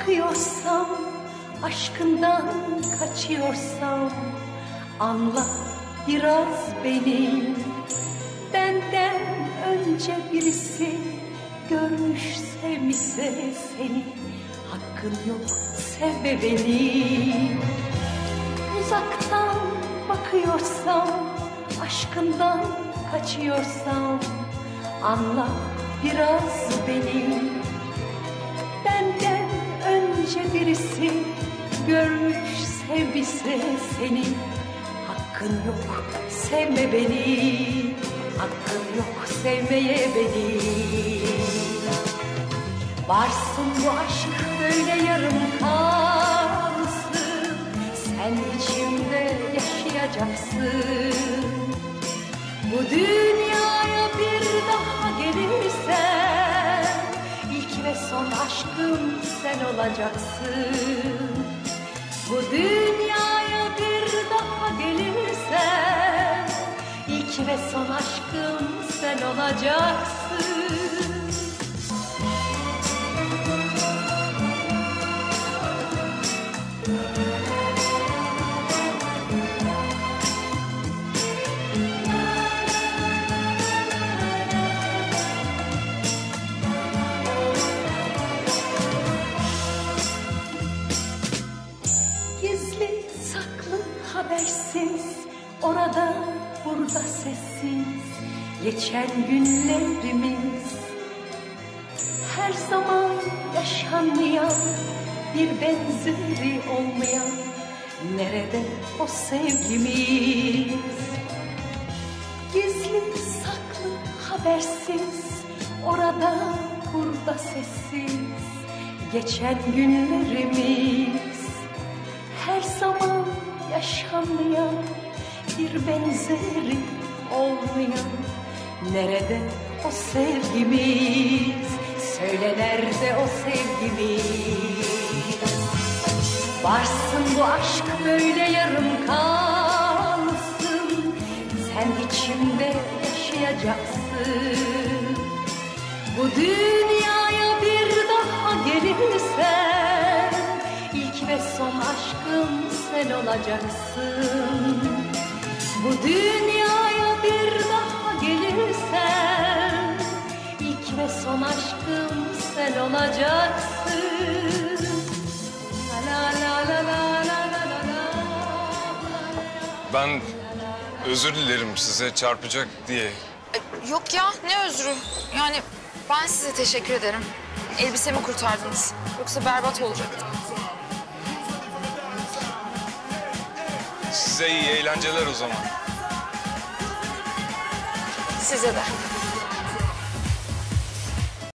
bakıyorsam, aşkından kaçıyorsam anla biraz beni. Benden önce birisi görmüş sevmişse seni hakkın yok sevme beni. Uzaktan bakıyorsam, aşkından kaçıyorsam anla biraz beni. Önce birisi görmüş sevmişse seni. Hakkın yok sevme beni. Hakkın yok sevmeye beni. Varsın bu aşk böyle yarım kalsın. Sen içimde yaşayacaksın. Bu dünyaya sen olacaksın. Bu dünyaya bir daha gelirsen ilk ve son aşkım sen olacaksın. Habersiz orada burada sessiz. Geçen günlerimiz her zaman yaşanmayan bir benzeri olmayan. Nerede o sevgimiz? Gizli saklı habersiz orada burada sessiz. Geçen günlerimiz her zaman yaşanmayan bir benzeri olmayan. Nerede o sevgimiz? Söyle nerede o sevgimiz? Varsın bu aşk böyle yarım kalsın. Sen içimde yaşayacaksın. Bu dünyaya aşkım sen olacaksın Bu dünyaya bir daha gelirsen ilk ve son aşkım sen olacaksın La la la la la ben özür dilerim size çarpacak diye. E, yok ya ne özrü. Yani ben size teşekkür ederim. Elbisemi kurtardınız. Yoksa berbat olacaktı. Size iyi eğlenceler o zaman. Size de.